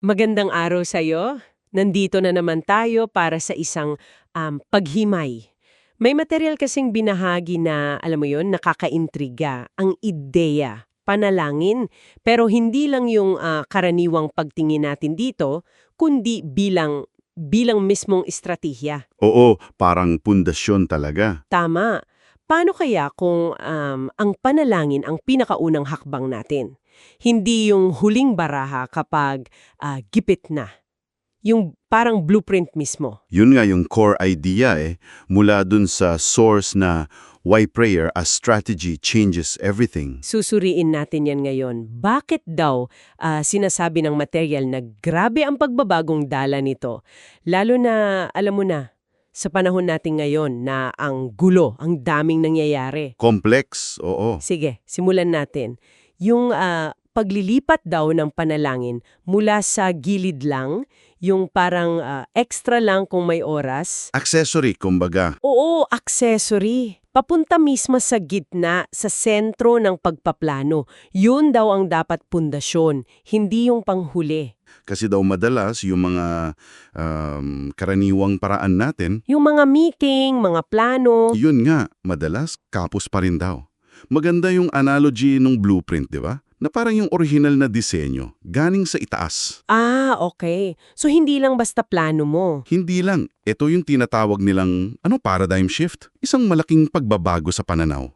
Magandang araw sa iyo. Nandito na naman tayo para sa isang um, paghimay. May material kasing binahagi na, alam mo yon, nakakaintriga, ang ideya, panalangin, pero hindi lang yung ah, karaniwang pagtingin natin dito, kundi bilang bilang mismong estratehiya. Oo, parang pundasyon talaga. Tama. Paano kaya kung um, ang panalangin ang pinakaunang hakbang natin? Hindi yung huling baraha kapag ah, gipit na. Yung parang blueprint mismo. Yun nga yung core idea eh, mula dun sa source na why prayer as strategy changes everything. Susuriin natin yan ngayon. Bakit daw ah, sinasabi ng material na grabe ang pagbabagong dala nito? Lalo na, alam mo na, sa panahon natin ngayon na ang gulo, ang daming nangyayari. Complex, oo. Sige, simulan natin. Yung ah, paglilipat daw ng panalangin mula sa gilid lang, yung parang ah, extra lang kung may oras. Accessory, kumbaga. Oo, accessory. Papunta mismo sa gitna, sa sentro ng pagpaplano. Yun daw ang dapat pundasyon, hindi yung panghuli. Kasi daw madalas yung mga um, karaniwang paraan natin, Yung mga meeting, mga plano. yun nga, madalas kapos pa rin daw. Maganda yung analogy ng blueprint, di ba? Na parang yung original na disenyo, ganing sa itaas. Ah, okay. So hindi lang basta plano mo. Hindi lang, ito yung tinatawag nilang ano paradigm shift, isang malaking pagbabago sa pananaw.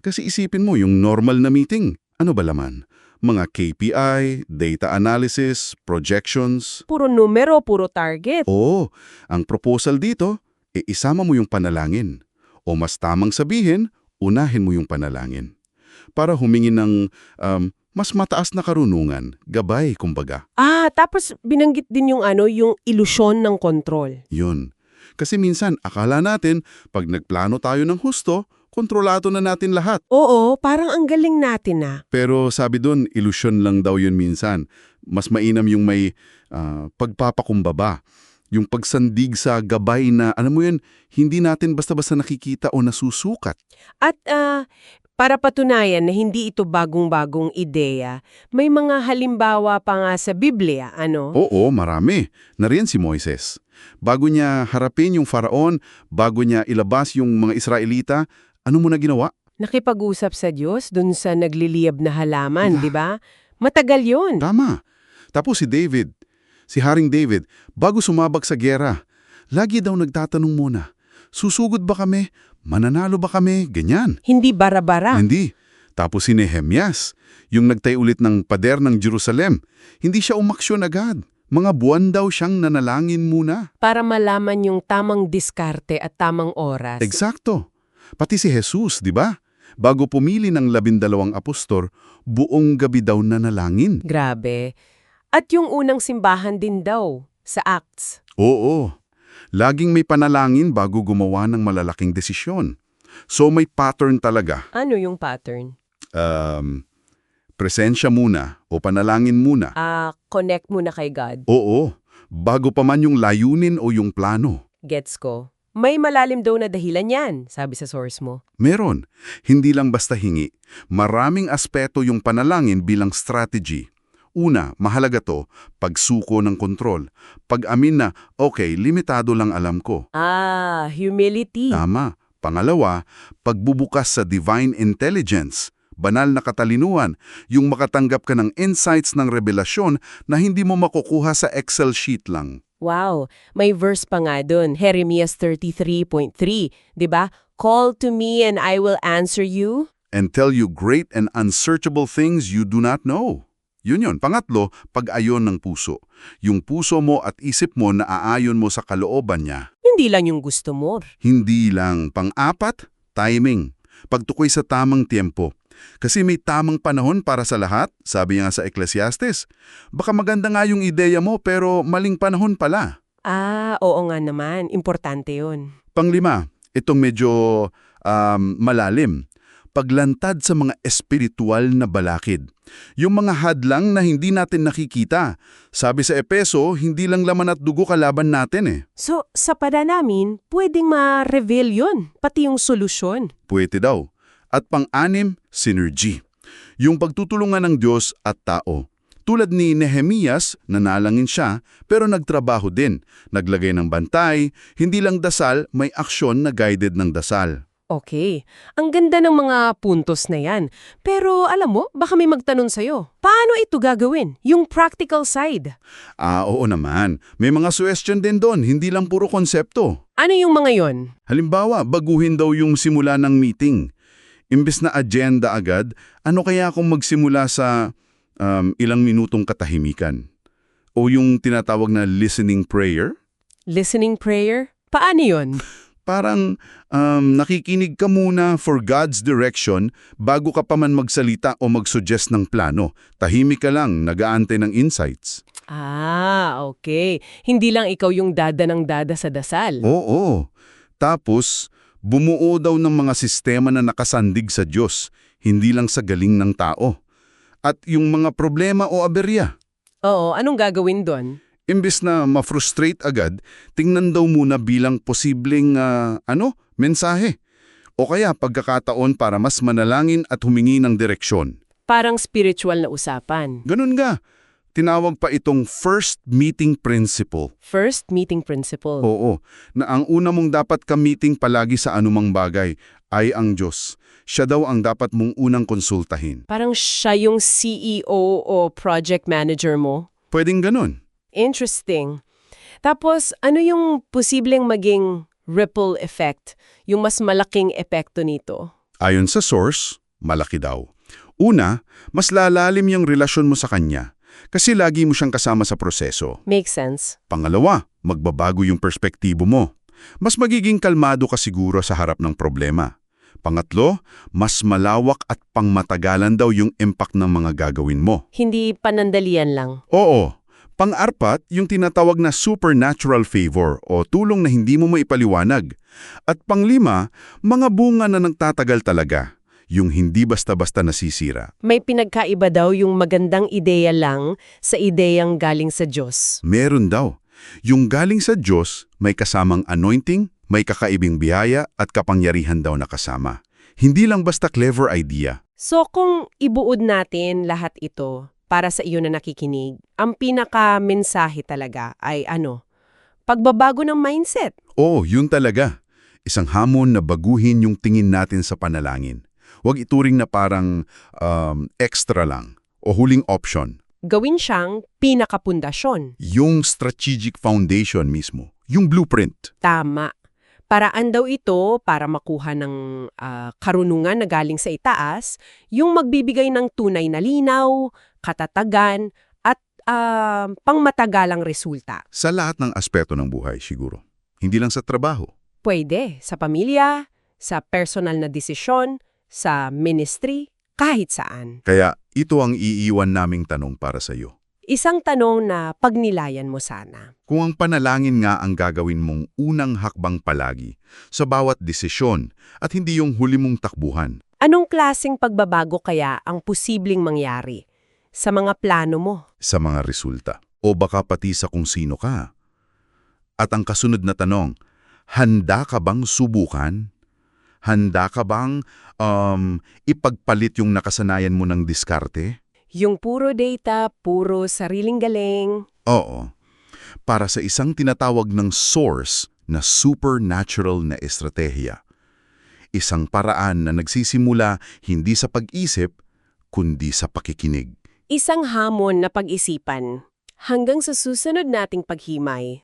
Kasi isipin mo yung normal na meeting, ano ba laman? Mga KPI, data analysis, projections. Puro numero, puro target. Oo, ang proposal dito, e isama mo yung panalangin. O mas tamang sabihin, unahin mo yung panalangin. Para humingi ng um, mas mataas na karunungan, gabay kumbaga. Ah, tapos binanggit din yung ano, yung ilusyon ng kontrol. Yun. Kasi minsan, akala natin, pag nagplano tayo ng husto, kontrolado na natin lahat. Oo, parang ang galing natin ah. Pero sabi doon, ilusyon lang daw yun minsan. Mas mainam yung may ah, pagpapakumbaba. Yung pagsandig sa gabay na, ano mo yun, hindi natin basta-basta nakikita o nasusukat. At ah, para patunayan na hindi ito bagong-bagong ideya, may mga halimbawa pa nga sa Biblia, ano? Oo, marami. Nariyan si Moises. Bago niya harapin yung faraon, bago niya ilabas yung mga Israelita, ano mo na ginawa? Nakipag-usap sa Diyos dun sa nagliliyab na halaman, di ba? Matagal yun. Tama. Tapos si David, si Haring David, bago sumabak sa gera, lagi daw nagtatanong muna, susugod ba kami? Mananalo ba kami? Ganyan. Hindi bara-bara. Hindi. Tapos si Nehemias, yung nagtay ulit ng pader ng Jerusalem, hindi siya umaksyon agad. Mga buwan daw siyang nanalangin muna. Para malaman yung tamang diskarte at tamang oras. Eksakto. Pati si Jesus, di ba? Bago pumili ng labindalawang apostol, buong gabi daw nanalangin. Grabe. At yung unang simbahan din daw, sa Acts. Oo. Laging may panalangin bago gumawa ng malalaking desisyon. So may pattern talaga. Ano yung pattern? Um, presensya muna o panalangin muna. Ah, connect muna kay God. Oo. Bago pa man yung layunin o yung plano. Gets ko. May malalim daw na dahilan yan, sabi sa source mo. Meron. Hindi lang basta hingi. Maraming aspeto yung panalangin bilang strategy. Una, mahalaga to, pagsuko ng kontrol. Pag-amin na, okay, limitado lang alam ko. Ah, humility. Tama. Pangalawa, pagbubukas sa divine intelligence. Banal na katalinuhan, yung makatanggap ka ng insights ng revelasyon na hindi mo makukuha sa Excel sheet lang. Wow, may verse pa nga dun, Jeremias 33.3, 'di ba? Call to me and I will answer you. And tell you great and unsearchable things you do not know. Yun yun. Pangatlo, pag-ayon ng puso. Yung puso mo at isip mo na aayon mo sa kalooban niya. Hindi lang yung gusto mo. Hindi lang. Pang-apat, timing. Pagtukoy sa tamang tiempo. Kasi may tamang panahon para sa lahat, sabi nga sa Ecclesiastes. Baka maganda nga yung ideya mo pero maling panahon pala. Ah, oo nga naman. Importante yun. Panglima, itong medyo um, malalim. Paglantad sa mga espiritual na balakid. Yung mga hadlang na hindi natin nakikita. Sabi sa Epeso, hindi lang laman at dugo kalaban natin eh. So, sa pada namin, pwedeng ma-reveal yun, pati yung solusyon. Pwede daw. At pang-anim, synergy. Yung pagtutulungan ng Diyos at tao. Tulad ni Nehemias, nanalangin siya, pero nagtrabaho din. Naglagay ng bantay, hindi lang dasal, may aksyon na guided ng dasal. Okay, ang ganda ng mga puntos na yan. Pero alam mo, baka may magtanong sa'yo, paano ito gagawin? Yung practical side. Ah, oo naman. May mga suggestion din doon, hindi lang puro konsepto. Ano yung mga yon? Halimbawa, baguhin daw yung simula ng meeting. Imbes na agenda agad, ano kaya kung magsimula sa um, ilang minutong katahimikan? O yung tinatawag na listening prayer? Listening prayer? Paano yon? Parang um, nakikinig ka muna for God's direction bago ka pa man magsalita o mag-suggest ng plano. Tahimik ka lang, nagaantay ng insights. Ah, okay. Hindi lang ikaw yung dada ng dada sa dasal. Oo. Tapos, bumuo daw ng mga sistema na nakasandig sa Diyos, hindi lang sa galing ng tao. At yung mga problema o aberya. Oo, anong gagawin doon? Imbes na ma-frustrate agad, tingnan daw muna bilang posibleng, ah, ano, mensahe. O kaya pagkakataon para mas manalangin at humingi ng direksyon. Parang spiritual na usapan. Ganun nga. Tinawag pa itong first meeting principle. First meeting principle. Oo, na ang una mong dapat ka-meeting palagi sa anumang bagay ay ang Diyos. Siya daw ang dapat mong unang konsultahin. Parang siya yung CEO o project manager mo. Pwedeng ganun. Interesting. Tapos, ano yung posibleng maging ripple effect? Yung mas malaking epekto nito? Ayon sa source, malaki daw. Una, mas lalalim yung relasyon mo sa Kanya kasi lagi mo siyang kasama sa proseso. Makes sense. Pangalawa, magbabago yung perspektibo mo. Mas magiging kalmado ka siguro sa harap ng problema. Pangatlo, mas malawak at pangmatagalan daw yung impact ng mga gagawin mo. Hindi panandalian lang. Oo. Pang-arpat, yung tinatawag na supernatural favor o tulong na hindi mo maipaliwanag. At panglima, mga bunga na nagtatagal talaga, yung hindi basta-basta nasisira. May pinagkaiba daw yung magandang ideya lang sa ideyang galing sa Diyos. Meron daw. Yung galing sa Diyos, may kasamang anointing, may kakaibing biyaya at kapangyarihan daw na kasama. Hindi lang basta clever idea. So kung ibuod natin lahat ito para sa iyo na nakikinig, ang pinaka-mensahe talaga ay ano? Pagbabago ng mindset. Oo, yun talaga. Isang hamon na baguhin yung tingin natin sa panalangin. Huwag ituring na parang um, extra lang o huling option. Gawin siyang pinakapundasyon. Yung strategic foundation mismo, yung blueprint. Tama. Paraan daw ito para makuha ng ah, karunungan na galing sa itaas, yung magbibigay ng tunay na linaw, katatagan, at ah, pangmatagalang resulta. Sa lahat ng aspeto ng buhay siguro. Hindi lang sa trabaho. Pwede sa pamilya, sa personal na desisyon, sa ministry, kahit saan. Kaya ito ang iiwan naming tanong para sa iyo. Isang tanong na pagnilayan mo sana. Kung ang panalangin nga ang gagawin mong unang hakbang palagi sa bawat desisyon at hindi yung huli mong takbuhan, Anong klasing pagbabago kaya ang posibleng mangyari sa mga plano mo? sa mga resulta o baka pati sa kung sino ka. At ang kasunod na tanong, handa ka bang subukan? Handa ka bang um, ipagpalit yung nakasanayan mo ng diskarte? Yung puro data, puro sariling galing. Oo. Para sa isang tinatawag ng source na supernatural na estratehiya. Isang paraan na nagsisimula hindi sa pag-isip, kundi sa pakikinig. Isang hamon na pag-isipan. Hanggang sa susunod nating paghimay.